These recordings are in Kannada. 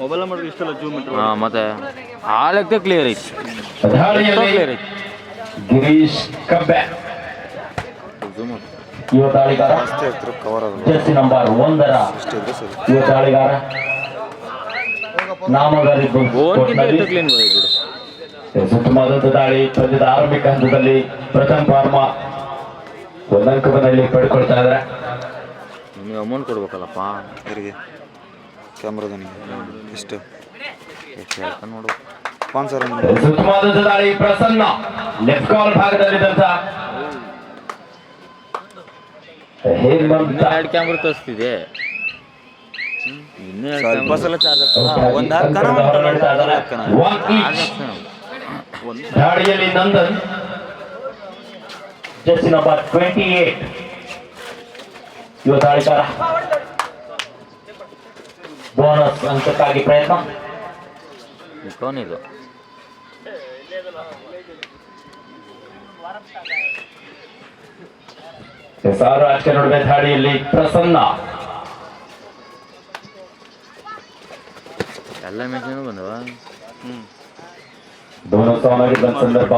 ಮೊಬೈಲ್ ನಂಬರ್ ಇಷ್ಟಲ್ಲ ಜೂಮ್ ಹಾಂ ಮತ್ತೆ. ಆ ಲೆಕ್ಕ ಕ್ಲಿಯರ್ ಐತಿ. ಕ್ಲಿಯರ್ ಐತಿ. ಗಿರೀಶ್ ಕಬ್ಬೆ. ಯುವ ಜರ್ಸಿ ನಂಬರ್ ಒಂದರ ಯುವ ಸುತ್ತಮುತ್ತ ದಾಳಿ ಪಂದ್ಯದ ಆರಂಭಿಕ ಹಂತದಲ್ಲಿ ಪ್ರಥಮ ಫಾರ್ಮ ಒಂದಂಕದಲ್ಲಿ ಪಡ್ಕೊಳ್ತಾ ಇದ್ದಾರೆ. ನಿಮಗೆ ಅಮೌಂಟ್ ಕೊಡ್ಬೇಕಲ್ಲಪ್ಪ? ಯಾರಿಗೆ ಕ್ಯಾಮ್ರಾದನಿಗೆ ಎಷ್ಟು? ಎಷ್ಟು ಹೇಳ್ತಾನೆ ನೋಡು. ಸ್ಪಾನ್ಸರ್ ಸುತ್ತಮುತ್ತ ದಾಳಿ ಪ್ರಸನ್ನ. ಲೆಫ್ಟ್ ಕಾರ್ನ್ ಭಾಗದಲ್ಲಿದ್ದಂತ ಎರಡು ಕ್ಯಾಮ್ರಾ ತೋರಿಸ್ತಿದೆ. ಸ್ವಲ್ಪ ಸಲ ಚಾರ್ಜ್ ಒಂದು ಇದ್ದಾರೆ. One ದಾಳಿಯಲ್ಲಿ Nandan. Just number twenty eight ಯುವ ದಾಳಿಗಾರ ಬೋನಸ್ ಅಂಕಕ್ಕಾಗಿ ಪ್ರಯತ್ನ. ಕೌನಿದು. ಸಾವಿರ ಆಚೆ ನಡುವೆ ದಾಳಿಯಲ್ಲಿ ಪ್ರಸನ್ನ. ಎಲ್ಲ ಮೆಷಿನ್ ಬಂದವ? ಬೋನಸ್ ಆನ್ ಆಗಿದ್ದ ಸಂದರ್ಭ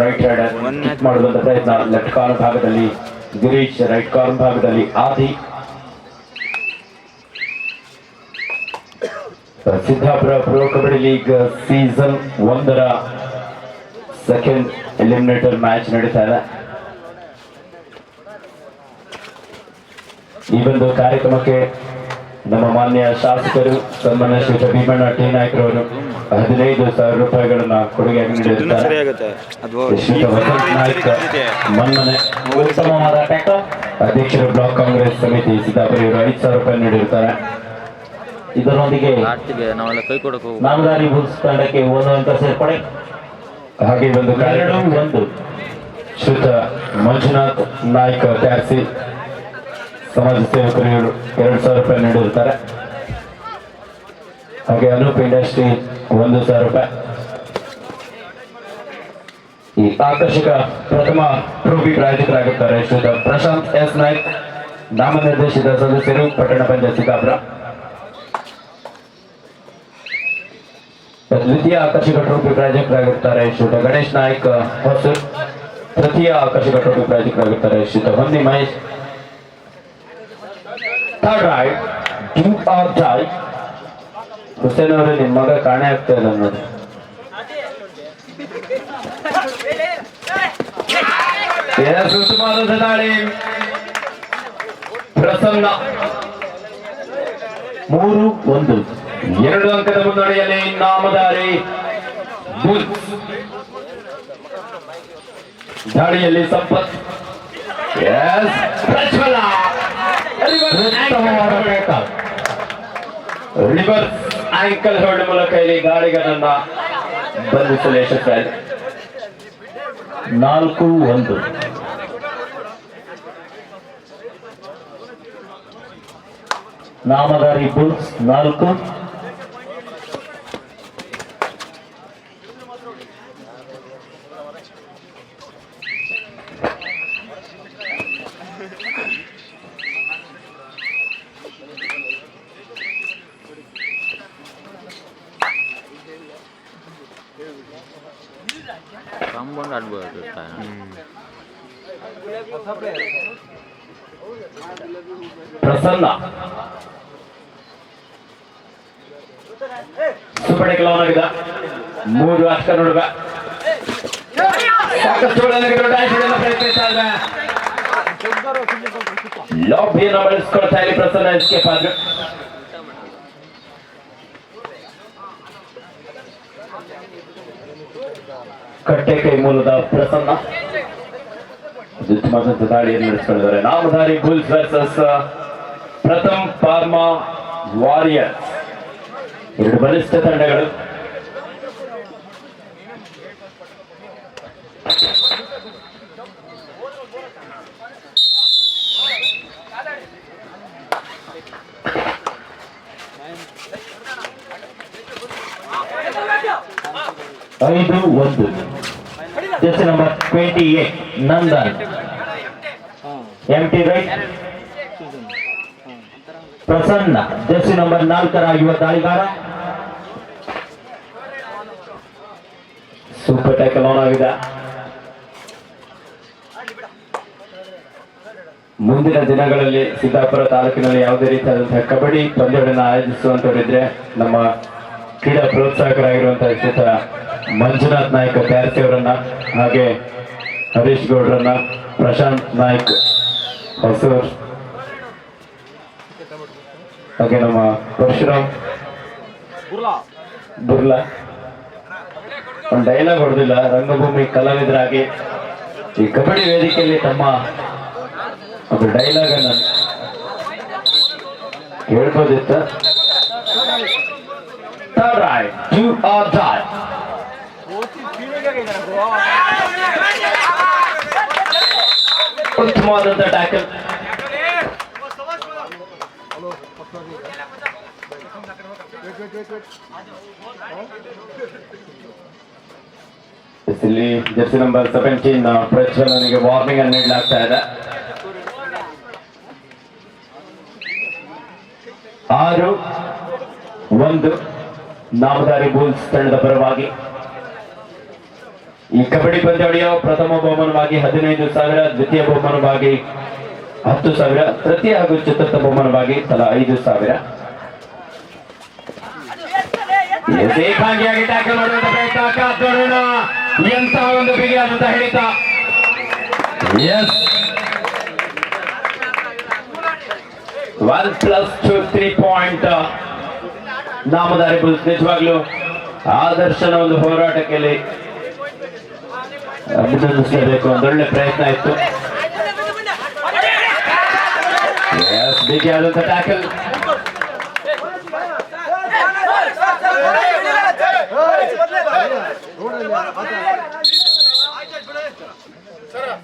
ರೈಟ್ ಹ್ಯಾಂಡ್ ಮಾಡುವಂತ ಪ್ರಯತ್ನ. ಲೆಫ್ಟ್ ಕಾರ್ನ್ ಭಾಗದಲ್ಲಿ ಗಿರೀಶ್ ರೈಟ್ ಕಾರ್ನ್ ಭಾಗದಲ್ಲಿ ಆದಿ. Siddapura pro kabaddi league season ಒಂದರ ಸೆಕೆಂಡ್ ಎಲಿಮಿನೇಟರ್ ಮ್ಯಾಚ್ ನಡೀತಾ ಇದೆ. ಈ ಒಂದು ಕಾರ್ಯಕ್ರಮಕ್ಕೆ ನಮ್ಮ ಮಾನ್ಯ ಶಾಸಕರು ಸನ್ಮಾನ್ಯ ಶ್ರೀ ಭೀಮಣ್ಣ ಟಿ ನಾಯ್ಕರವರು ಹದಿನೈದು ಸಾವಿರ ರೂಪಾಯಿಗಳನ್ನ ಕೊಡುಗೆ ನೀಡಿರುತ್ತಾರೆ. ಸರಿ ಉತ್ತಮವಾದ ಟ್ಯಾಕ್ಟರ್ ಅಧ್ಯಕ್ಷರು ಬ್ಲಾಕ್ ಕಾಂಗ್ರೆಸ್ ಸಮಿತಿ ಸಿದ್ದಾಪುರ ಇವರು ಐದು ಸಾವಿರ ರೂಪಾಯಿ ನೀಡಿರುತ್ತಾರೆ. ಇದರೊಂದಿಗೆ ನಾಮದಾರಿ ಬುಲ್ಸ್ ತಂಡಕ್ಕೆ ಒಂದು ಅಂಕ ಸೇರ್ಪಡೆ. ಹಾಗೆ ಒಂದು ಎರಡು. ಒಂದು ಶ್ರೀಯುತ ಮಂಜುನಾಥ್ ನಾಯ್ಕ ಟ್ಯಾಕ್ಸಿ ಸಮಾಜ ಸೇವಕರು ಇವರು ಎರಡು ಸಾವಿರ ರೂಪಾಯಿ ನೀಡಿರುತ್ತಾರೆ. ಹಾಗೆ ಅನೂಪ್ ಇಂಡಸ್ಟ್ರಿ ಒಂದು ಸಾವಿರ ರೂಪಾಯಿ. ಈ ಆಕರ್ಷಕ ಪ್ರಥಮ ಟ್ರೋಫಿ ಪ್ರಾಯೋಜಕರಾಗುತ್ತಾರೆ ಶ್ರೀಯುತ ಪ್ರಶಾಂತ್ ಎಸ್ ನಾಯ್ಕ್, ನಾಮನಿರ್ದೇಶಿತ ಸದಸ್ಯರು ಪಟ್ಟಣ ಪಂಚಾಯತ್ ಸಿದ್ದಾಪುರ ದ್ವಿತೀಯ ಆಕರ್ಷಕ ಟ್ರೋಫಿ ಪ್ರಾಯೋಜಕರಾಗಿರ್ತಾರೆ ಶ್ರೀಯುತ ಗಣೇಶ್ ನಾಯ್ಕ್ ಹೊಸೂರ್ ತೃತೀಯ ಆಕರ್ಷಕ trophy ಪ್ರಾಯೋಜಕರಾಗಿರ್ತಾರೆ Shriyuta Honni Mahesh. Third raid do or die. Hussain ಅವರು ನಿಮ್ಮ ಮಗ ಕಾಣೆ ಆಗ್ತಾ ಇಲ್ಲ ನೋಡಿ Yes, ಉತ್ತಮವಾದ ದಾಳಿ ಪ್ರಸನ್ನ. ಮೂರು, ಒಂದು. ಎರಡು ಅಂಕದ ಮುನ್ನಡೆಯಲ್ಲಿ ನಾಮದಾರಿ ಬುಲ್ಸ್ ದಾಳಿಯಲ್ಲಿ ಸಂಪತ್. ರಿವರ್ಸ್ ಆಂಕಲ್ ಹೋಲ್ಡ್ ಮೂಲಕ ಇಲ್ಲಿ ಗಾಡಿಗಳನ್ನ ಬಂಧಿಸಲು ಯಶಸ್ಸಾಗಿದೆ ನಾಲ್ಕು ಒಂದು. ನಾಮದಾರಿ ಬುಲ್ಸ್ ನಾಲ್ಕು. ಸುಪಡೆ ಕೆಲವನಾಗಿದ್ದ ಮೂರು ಅಷ್ಟ ನೋಡುವ ಸಾಕಷ್ಟು ಒಳ್ಳೆಯದಾಗಿರೋ ಡ್ಯಾನ್ಸ್ ಹೊಡೆಯಲು ಪ್ರಯತ್ನಿಸ್ತಾ ಇದ್ದ ಲಾಬಿಯನ್ನು ಬಳಸ್ಕೊಳ್ತಾ ಇಲ್ಲಿ ಪ್ರಸನ್ನ ಎಸ್ಕೇಪ್ ಆದ್ರು ಕಟ್ಟೆ ಕೈ ಮೂಲದ ಪ್ರಸನ್ನ ಉತ್ತಮವಾದಂತ ದಾಳಿಯನ್ನು ನಡೆಸಿಕೊಂಡಿದ್ದಾರೆ Namdhari Bulls versus Pratham Pharma Warriors ಎರಡು ಬಲಿಷ್ಠ ತಂಡಗಳು. ಐದು ಒಂದು. Jersey number twenty eight Nandan M T right Prasanna jersey number ನಾಲ್ಕರ ಯುವ ದಾಳಿಗಾರ. ಆಗಿದೆ. ಮುಂದಿನ ದಿನಗಳಲ್ಲಿ ಸಿದ್ದಾಪುರ ತಾಲೂಕಿನಲ್ಲಿ ಯಾವುದೇ ರೀತಿಯಾದಂತಹ ಕಬಡ್ಡಿ ಪಂದ್ಯಗಳನ್ನು ಆಯೋಜಿಸುವಂತವರಿದ್ರೆ ನಮ್ಮ ಕ್ರೀಡಾ ಪ್ರೋತ್ಸಾಹಕರಾಗಿರುವಂತಹ ಶ್ರೀತ ಮಂಜುನಾಥ್ ನಾಯ್ಕ ಬ್ಯಾರ್ಸಿ ಅವರನ್ನ ಹಾಗೆ ಹರೀಶ್ ಗೌಡ್ರನ್ನ ಪ್ರಶಾಂತ್ ನಾಯ್ಕ್ ಹೊಸೂರ್ ಹಾಗೆ ನಮ್ಮ ಪರಶುರಾಮ್ ಬುರ್ಲಾ ಒಂದು ಡೈಲಾಗ್ ಹೊಡೆದಿಲ್ಲ. ರಂಗಭೂಮಿ ಕಲಾವಿದರಾಗಿ ಈ ಕಬಡ್ಡಿ ವೇದಿಕೆಯಲ್ಲಿ ತಮ್ಮ ಒಂದು ಡೈಲಾಗ್ ಅನ್ನ ಹೇಳ್ಬೋದಿತ್ತು. ಉತ್ತಮವಾದಂತ ಟ್ಯಾಕಲ್ ಇಲ್ಲಿ ಜರ್ಸಿ ನಂಬರ್ ಸೆವೆಂಟೀನ್ ಪ್ರಜ್ವಲನಿಗೆ ವಾರ್ನಿಂಗ್ ಅನ್ನು ನೀಡಲಾಗ್ತಾ ಇದೆ ಆರು ಒಂದು ನಾಮದಾರಿ ಬೂಲ್ಸ್ ತಂಡದ ಪರವಾಗಿ. ಈ ಕಬಡ್ಡಿ ಪಂದ್ಯಾವಳಿಯ ಪ್ರಥಮ ಬಹುಮಾನವಾಗಿ ಹದಿನೈದು ಸಾವಿರ, ದ್ವಿತೀಯ ಬಹುಮಾನವಾಗಿ ಹತ್ತು ಸಾವಿರ, ತೃತೀಯ ಹಾಗೂ ಚತುರ್ಥ ಬಹುಮಾನವಾಗಿ ತಲಾ ಐದು ಸಾವಿರ. ಪ್ರಯತ್ನ ಎಂತಹ ಒಂದು ಬಿಗಿಯಾದಂತಹ ಹಿಡಿತ yes one plus two three point Namdhari Bulls ನಿಜವಾಗ್ಲೂ ಆದರ್ಶನ ಒಂದು ಹೋರಾಟಕ್ಕೆ ಅಭಿನಂದಿಸಲೇಬೇಕು ಒಂದೊಳ್ಳೆ ಪ್ರಯತ್ನ ಇತ್ತು. ಎಸ್ ಬಿಗಿಯಾದಂತ ಟ್ಯಾಕಲ್ ಸೆವೆನ್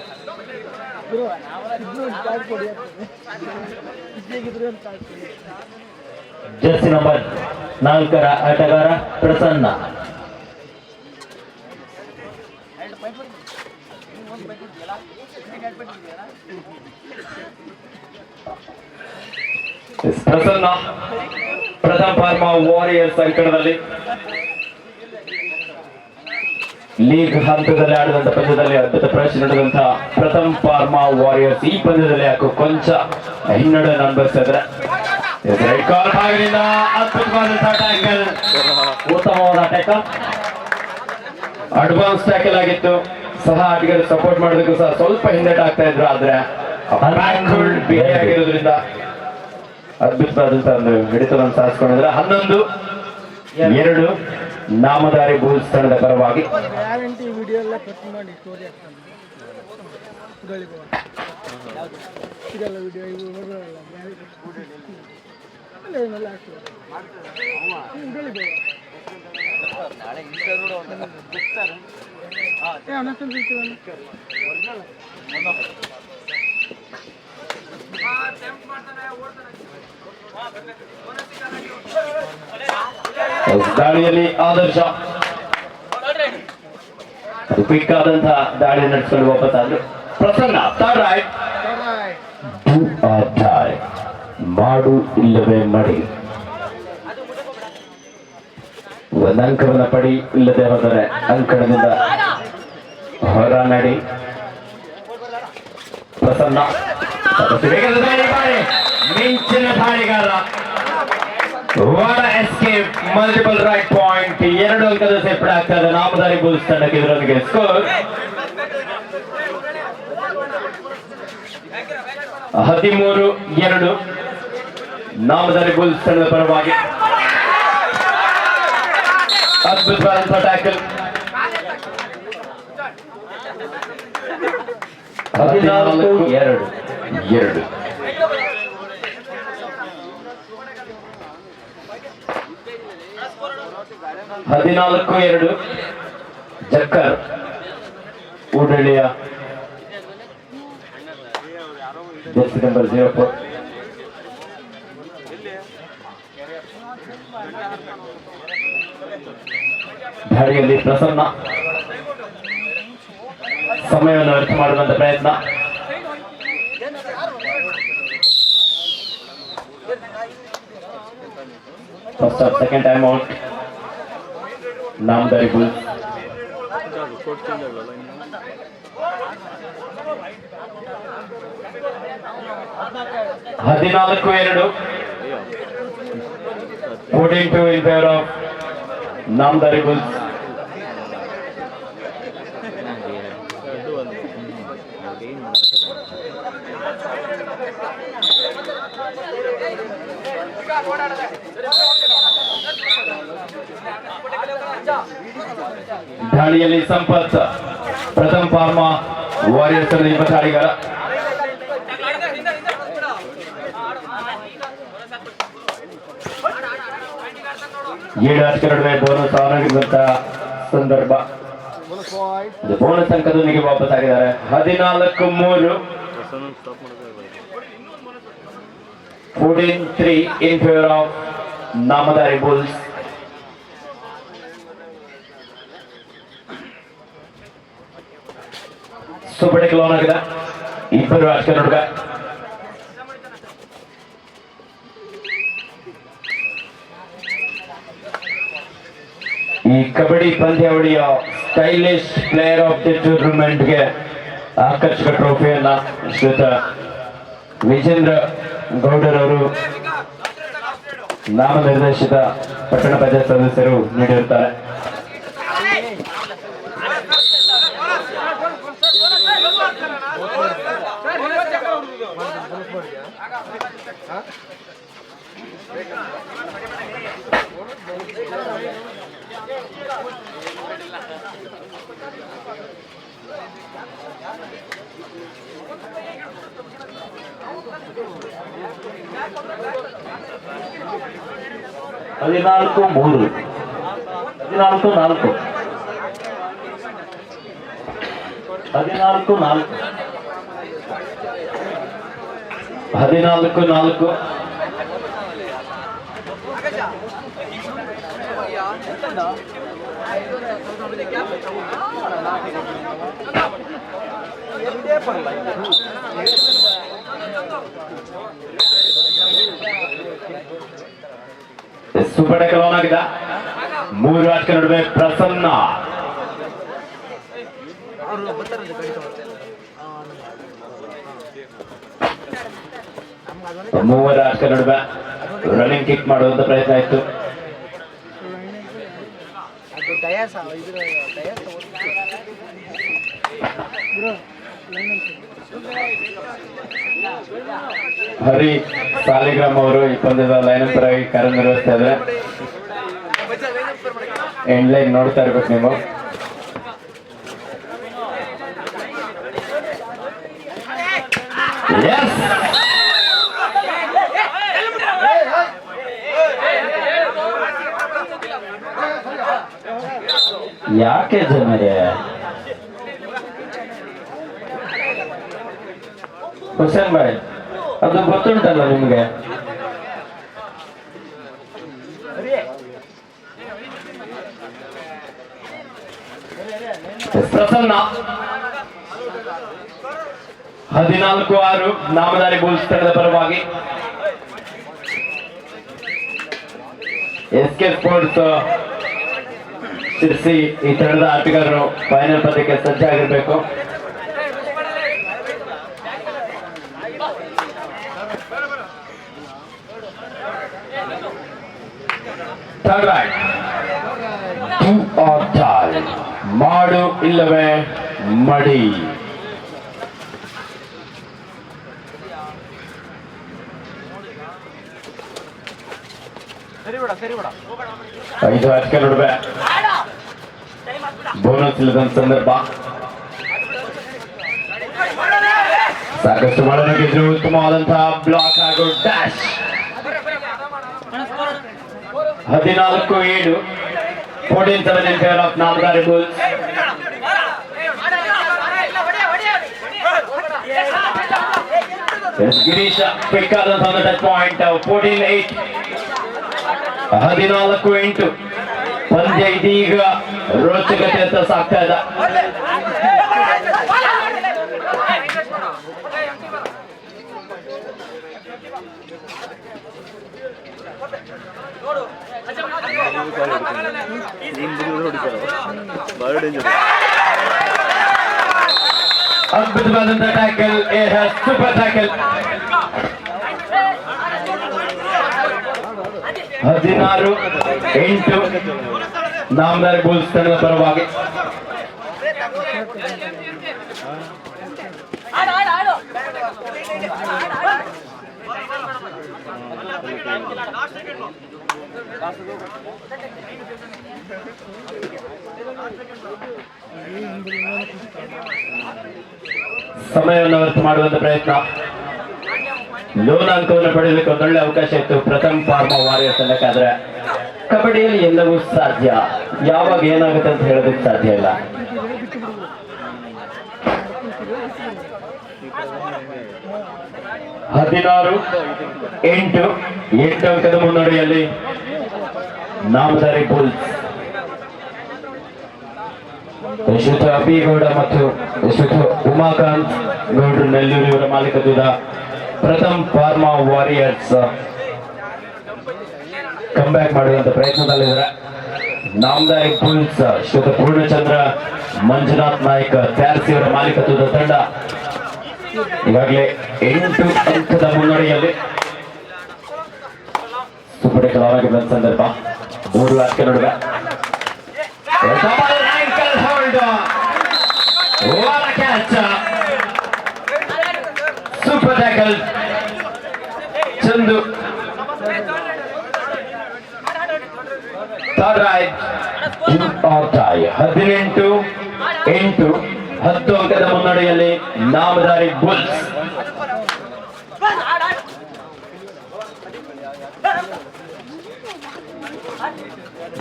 ಜರ್ಸಿ ನಂಬರ್ ನಾಲ್ಕರ ಆಟಗಾರ ಪ್ರಸನ್ನ. ಪ್ರಸನ್ನ. ಪ್ರಥಮ ಫಾರ್ಮ ವಾರಿಯರ್ಸ್ ಅಂಕಣದಲ್ಲಿ ಲೀಗ್ ಹಂತದಲ್ಲಿ ಆಡಿದಂತ ಪಂದ್ಯದಲ್ಲಿ ಅದ್ಭುತ ಪ್ರದರ್ಶನ ನಡೆದಂತಹ ಪ್ರಥಮ್ ಫಾರ್ಮಾ ವಾರಿಯರ್ಸ್ ಈ ಪಂದ್ಯದಲ್ಲಿ ಯಾಕೋ ಕೊಂಚ ಹಿನ್ನಡೆ ಅನುಭವಿಸ್ತಾ ಇದ್ರೆ ಉತ್ತಮವಾದ ಟ್ಯಾಕಲ್ ಅಡ್ವಾನ್ಸ್ ಟ್ಯಾಕಲ್ ಆಗಿತ್ತು. ಸಹ ಆಟಗಾರರು ಸಪೋರ್ಟ್ ಮಾಡೋದಕ್ಕೂ ಸಹ ಸ್ವಲ್ಪ ಹಿಂದೆಟ್ ಆಗ್ತಾ ಇದ್ರು ಆದ್ರೆ ಆಗಿರೋದ್ರಿಂದ ಅದ್ಭುತವಾದಂತಹ ಒಂದು ಹಿಡಿತವನ್ನು ಸಾಧಿಸ್ಕೊಂಡಿದ್ರೆ ಹನ್ನೊಂದು ಎರಡು ನಾಮದಾರಿ ಭೂಸ್ಥಾನದ ಪರವಾಗಿ ಗ್ಯಾರಂಟಿ ದಾಳಿಯಲ್ಲಿ ಆದರ್ಶ. ಕ್ವಿಕ್ ಆದಂತಹ ದಾಳಿ ನಡೆಸಿಕೊಂಡು ವಾಪಸ್ ಪ್ರಸನ್ನ ಥರ್ಡ್ ಮಾಡು ಇಲ್ಲವೇ ಮಡಿ. ಒಂದು ಅಂಕವನ್ನ ಪಡಿ, ಇಲ್ಲದೆ ಹೋದರೆ ಅಂಕಣದಿಂದ ಹೊರ ನಡಿ. ಪ್ರಸನ್ನ ಸಾಕಷ್ಟು ವೇಗದ ದಾಳಿ ಮಾಡಿ ಮಿಂಚಿನ ದಾಳಿಗಾರ ವಾಡ ಎಸ್ಕೇಪ್ ಮಲ್ಟಿಪಲ್ ರೈಟ್ ಪಾಯಿಂಟ್ ಎರಡು ಅಂಕದ ಸೇರ್ಪಡೆ ಆಗ್ತಾ ಇದೆ ನಾಮದಾರಿ ಬುಲ್ಸ್ ತಂಡಕ್ಕೆ ಇದರೊಂದಿಗೆ ಸ್ಕೋರ್ ಹದಿಮೂರು ಎರಡು ನಾಮದಾರಿ ಬುಲ್ಸ್ ತಂಡದ ಪರವಾಗಿ ಅದ್ಭುತವಾದಂತಹ ಟ್ಯಾಕಲ್ ಹದಿನಾಲ್ಕು ಎರಡು ಎರಡು ಹದಿನಾಲ್ಕು, ಎರಡು. ಜಕ್ಕರ್. ಊಡಳ್ಳಿಯ ಜರ್ಸಿ ನಂಬರ್ ಜೀರೋ ಫೋರ್ ದಾಳಿಯಲ್ಲಿ ಪ್ರಸನ್ನ. ಸಮಯವನ್ನು ವ್ಯರ್ಥ ಮಾಡುವಂತ ಪ್ರಯತ್ನ. First half second time out Namdhari bull ಹದಿನಾಲ್ಕು ಎರಡು fourteen two in favour of Namdhari Bulls ದಾಳಿಯಲ್ಲಿ ಸಂಪತ್ ಪ್ರಥಮ ಫಾರ್ಮಾ ವಾರಿಯರ್ಸ್ ದಾಳಿಗಾರ ಏಳು ಆಟಗಾರರ ಬೋನಸ್ ಆಗಿರುವಂತಹ ಸಂದರ್ಭ. ಬೋನಸ್ ಅಂಕದೊಂದಿಗೆ ವಾಪಸ್ ಆಗಿದ್ದಾರೆ. ಹದಿನಾಲ್ಕು ಮೂರು. Fourteen three in favour of Namdhari Bulls super ಕ್ಲೋನ್ ಲೋನ್ ಆಗಿದೆ. ಇಬ್ಬರು ಆಟಗಾರ ಹುಡುಗ ಈ ಕಬಡ್ಡಿ ಪಂದ್ಯಾವಳಿಯ ಸ್ಟೈಲಿಶ್ ಪ್ಲೇಯರ್ ಆಫ್ ದಿ ಟೂರ್ನಮೆಂಟ್ಗೆ ಆಕರ್ಷಕ ಟ್ರೋಫಿಯನ್ನ ಶ್ರೀತ ವಿಜೇಂದ್ರ ಗೌಡರ್ ಅವರು ನಾಮನಿರ್ದೇಶಿತ ಪಟ್ಟಣ ಪಂಚಾಯತ್ ಸದಸ್ಯರು ನೀಡಿರುತ್ತಾರೆ. ಹದಿನಾಲ್ಕು ಮೂರು. ಹದಿನಾಲ್ಕು ನಾಲ್ಕು. ಹದಿನಾಲ್ಕು ನಾಲ್ಕು. ಹದಿನಾಲ್ಕು ನಾಲ್ಕು. ಸೂಪರ್ ಟೆಕ್ ಲೋನ್ ಆಗಿದೆ. ಮೂರು ಆಟಗಳ ನಡುವೆ ಪ್ರಸನ್ನ. ಮೂವರ ಆಟಗಳ ನಡುವೆ ರನ್ನಿಂಗ್ ಕಿಕ್ ಮಾಡುವಂತ ಪ್ರಯತ್ನ ಇತ್ತು. ಅದು ಹರಿ ಸಾಲಿಗ್ರಾಮ್ ಅವರು ಈ ಪಂದ್ಯದ ಲೈನ್ ಪರವಾಗಿ ಕಾರ್ಯನಿರ್ವಹಿಸ್ತಾ ಇದ್ದಾರೆ. ಎಂಡ್ ಲೈನ್ ನೋಡ್ತಾ ಇರ್ಬೇಕು ನೀವು. ಹುಸೇನ್ ಭಾಯ್ ಅದು ಗೊತ್ತುಂಟಲ್ಲ ನಿಮ್ಗೆ? ಪ್ರಸನ್ನ. ಹದಿನಾಲ್ಕು ಆರು ನಾಮದಾರಿ ತಂಡದ ಪರವಾಗಿ. ಎಸ್ ಕೆ ಸ್ಪೋರ್ಟ್ಸ್ ಶಿರ್ಸಿ ಈ ತಂಡದ ಆಟಗಾರರು ಫೈನಲ್ ಪದಕ್ಕೆ ಸಜ್ಜಾಗಿರ್ಬೇಕು. Third raid do or die ಮಾಡು ಇಲ್ಲವೇ ಮಡಿ ಐದು ಹಚ್ಚಕ್ಕೆ ನೋಡ್ಬೆ ಬೋನಸ್ ಇಲ್ಲದಂತ ಸಂದರ್ಭ. ಸಾಕಷ್ಟು ಒಳಗಿದ್ರು ಉತ್ತಮವಾದಂತಹ ಬ್ಲಾಕ್ ಹಾಗೂ ಡ್ಯಾಶ್ ಹದಿನಾಲ್ಕು ಏಳು. Fourteen seven in of Namdhari Bulls Girish quick ಆದಂತಹ ಪಾಯಿಂಟ್ ಫೋರ್ಟೀನ್ ಏಟ್ ಹದಿನಾಲ್ಕು, ಎಂಟು. ಪಂದ್ಯ ಇದೀಗ ರೋಚಕತೆ ಅಂತ ಸಾಕ್ತಾ ಇದೆ ಅದ್ಭುತವಾದಂತಹ ಟ್ಯಾಕಲ್ ಸೂಪರ್ ಟ್ಯಾಕಲ್ ಹದಿನಾರು ಎಂಟು ನಾಮದಾರಿ ಬುಲ್ಸ್ ತಂಡದ ಪರವಾಗಿ ಸಮಯವನ್ನು ವ್ಯರ್ಥ ಮಾಡುವಂತ ಪ್ರಯತ್ನ. ಲೋನ್ ಅಂಕವನ್ನು ಪಡೆಯಲಿಕ್ಕೆ ಒಂದೊಳ್ಳೆ ಅವಕಾಶ ಇತ್ತು. ಪ್ರಥಮ ಫಾರ್ಮ ವಾರಿಯರ್ಸ್ ಅನ್ನಕ್ಕಾದ್ರೆ ಕಬಡ್ಡಿಯಲ್ಲಿ ಎಲ್ಲವೂ ಸಾಧ್ಯ. ಯಾವಾಗ ಏನಾಗುತ್ತೆ ಅಂತ ಹೇಳೋದಕ್ಕೆ ಸಾಧ್ಯ ಇಲ್ಲ. ಹದಿನಾರು, ಎಂಟು ಎಂಟು ಅಂಕದ ಮುನ್ನಡೆಯಲ್ಲಿ ನಾಮದಾರಿ ಬುಲ್ಸ್. ಯಶುತ ಅಬಿಗೌಡ ಮತ್ತು ಯಶುತ ಉಮಾಕಾಂತ್ ಗೌಡ್ರು ನೆಲ್ಲೂರು ಅವರ ಮಾಲೀಕತ್ವದ ಪ್ರಥಮ್ ಫಾರ್ಮಾ ವಾರಿಯರ್ಸ್. ಕಂಬ್ಯಾಕ್ ಮಾಡುವಂತ ಪ್ರಯತ್ನದಲ್ಲಿದ್ದಾರೆ ನಾಮದಾರಿ ಬುಲ್ಸ್ ಶ್ರೀತ ಪೂರ್ಣಚಂದ್ರ, ಮಂಜುನಾಥ್ ನಾಯ್ಕ ತ್ಯಾರ್ಸಿಯವರ ಮಾಲೀಕತ್ವದ ತಂಡ. ಈಗಾಗಲೇ ಎಂಟು ಅಂಕದ ಮುನ್ನಡೆಯಲ್ಲಿ ಸೂಪರ್ ಟೇಕಲ್ ಆಗಿ ಬಂದ ಸಂದರ್ಭ. ಮೂರು ಆಸ್ಕೆ ನಡುವೆ. Super tackle. ಚಂದು. ಹದಿನೆಂಟು, ಎಂಟು. ಹತ್ತು ಅಂಕದ ಮುನ್ನಡೆಯಲ್ಲಿ ನಾಮದಾರಿ ಬುಲ್ಸ್.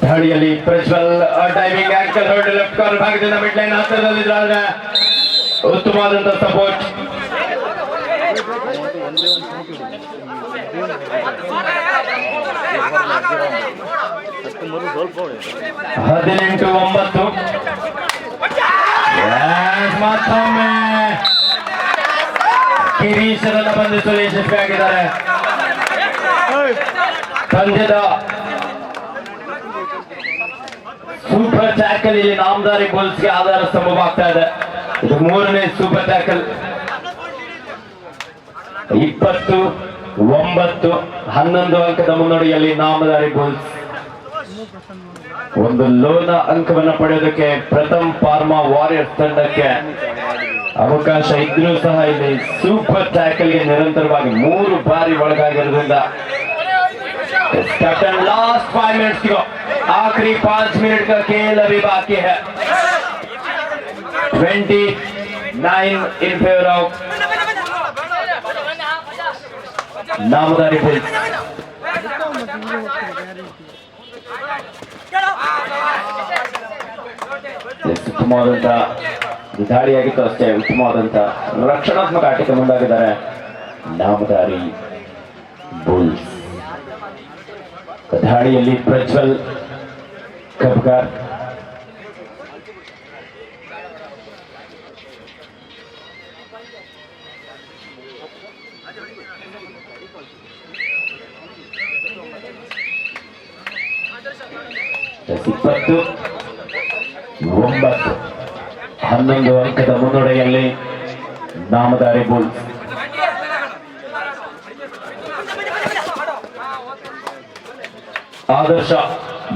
ದಾಳಿಯಲ್ಲಿ ಪ್ರಜ್ವಲ್ ಟೈಮಿಂಗ್ ಆಂಕಲ್ ಹೊರಟು ಲೆಫ್ಟ್ ಕಾರ್ನರ್ ಭಾಗದಿಂದ ಮಿಡ್ ಲೈನ್ ಹತ್ತಿರದಲ್ಲಿದ್ದಾರೆ. ಉತ್ತಮವಾದಂತಹ ಸಪೋರ್ಟ್ ಹದಿನೆಂಟು ಒಂಬತ್ತು. ಮತ್ತೊಮ್ಮೆ. ಕಿರೀಶರನ್ನ ಬಂಧಿಸಲು ಯಶಸ್ವಿಯಾಗಿದ್ದಾರೆ ಪಂದ್ಯದ ಸೂಪರ್ ಟ್ಯಾಕಲ್ ಇಲ್ಲಿ ನಾಮದಾರಿ ಬೋಲ್ಸ್ಗೆ ಆಧಾರ ಸ್ತಂಭವಾಗ್ತಾ ಇದೆ. ಇದು ಮೂರನೇ ಸೂಪರ್ ಟ್ಯಾಕಲ್ ಇಪ್ಪತ್ತು, ಒಂಬತ್ತು, ಹನ್ನೊಂದು ಅಂಕದ ಮುನ್ನಡೆಯಲ್ಲಿ ನಾಮದಾರಿ ಬುಲ್ಸ್. ಒಂದು ಲೋನ ಅಂಕವನ್ನ ಪಡೆಯೋದಕ್ಕೆ ಪ್ರಥಮ್ ಫಾರ್ಮಾ ವಾರಿಯರ್ಸ್ ತಂಡಕ್ಕೆ ಅವಕಾಶ ಇದ್ರೂ ಸಹ ಇಲ್ಲಿ ಸೂಪರ್ ಟ್ಯಾಕಲ್ಗೆ ನಿರಂತರವಾಗಿ ಮೂರು ಬಾರಿ ಒಳಗಾಗಿರೋದ್ರಿಂದ कैप्टन लास्ट फाइव मिनट्स की आखिरी पांच मिनट का खेल अभी बाकी है twenty nine in favour of Namdhari police ಉತ್ತಮವಾದಂತ ದಾಳಿಯಾಗಿತ್ತು ಅಷ್ಟೇ ಉತ್ತಮವಾದಂತ ರಕ್ಷಣಾತ್ಮಕ ಆಟಕ್ಕೆ ಮುಂದಾಗಿದ್ದಾರೆ. ನಾಮದಾರಿ ಬುಲ್ಸ್. ದಾಳಿಯಲ್ಲಿ ಪ್ರಜ್ವಲ್ ಕಬ್ಗಾರ್. ಇಪ್ಪತ್ತು. ಒಂಬತ್ತು. ಹನ್ನೊಂದು ಅಂಕದ ಮುನ್ನಡೆಯಲ್ಲಿ ನಾಮದಾರಿ ಬುಲ್ಸ್ ಆದರ್ಶ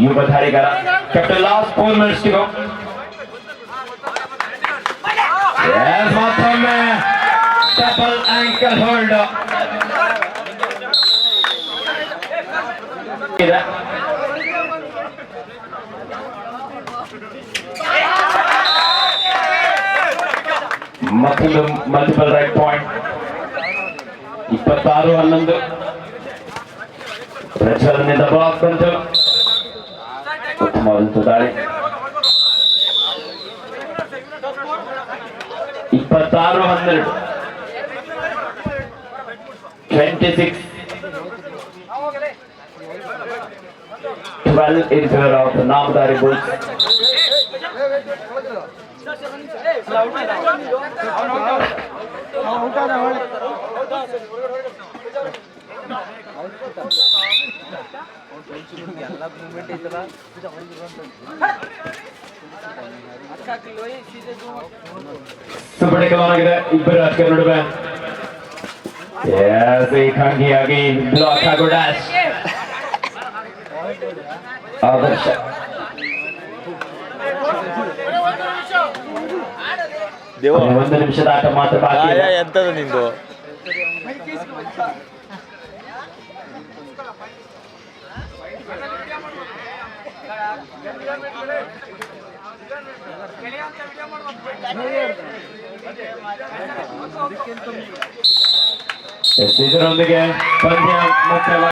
ಯುವ ಧಾರಿಗಾರ captain last four minutes go ಮತ್ತೊಮ್ಮೆ ಡಬಲ್ ಆಂಕಲ್ ಹೋಲ್ಡ್ ಇದೆ. ಮತ್ತೊಂದು ಮಲ್ಟಿಪಲ್ ರೈಟ್ ಪಾಯಿಂಟ್ ಇಪ್ಪತ್ತಾರು ಹನ್ನೊಂದು ಪ್ರಚೋದನೆಯಿಂದ ಬ್ಲಾಕ್ ಬಂತು ಉತ್ತಮವಾದಂಥ ದಾಳಿ ಇಪ್ಪತ್ತಾರು ಹನ್ನೆರಡು twenty six twelve in favour of Namdhari Bulls ಊಟದ ಹೊಳೆ ಸುಬ್ಬಡಿ ಕಲಾವಾಗಿದೆ ಇಬ್ಬರು ಅಷ್ಟೇ ನಡುವೆ Yes, ಏಕಾಂಗಿಯಾಗಿ ಬ್ಲಾಕ್ ಹಾಗೂ ಡ್ಯಾಶ್ ಆದರ್ಶ ದೇವ ಒಂದು ನಿಮಿಷದ ಆಟ ಮಾತ್ರ ಬಾಕಿ ಇದೆ. ಎಂತದ ನಿಂದು Yes, ಇದರೊಂದಿಗೆ ಪಂದ್ಯ ಮುಕ್ತಾಯ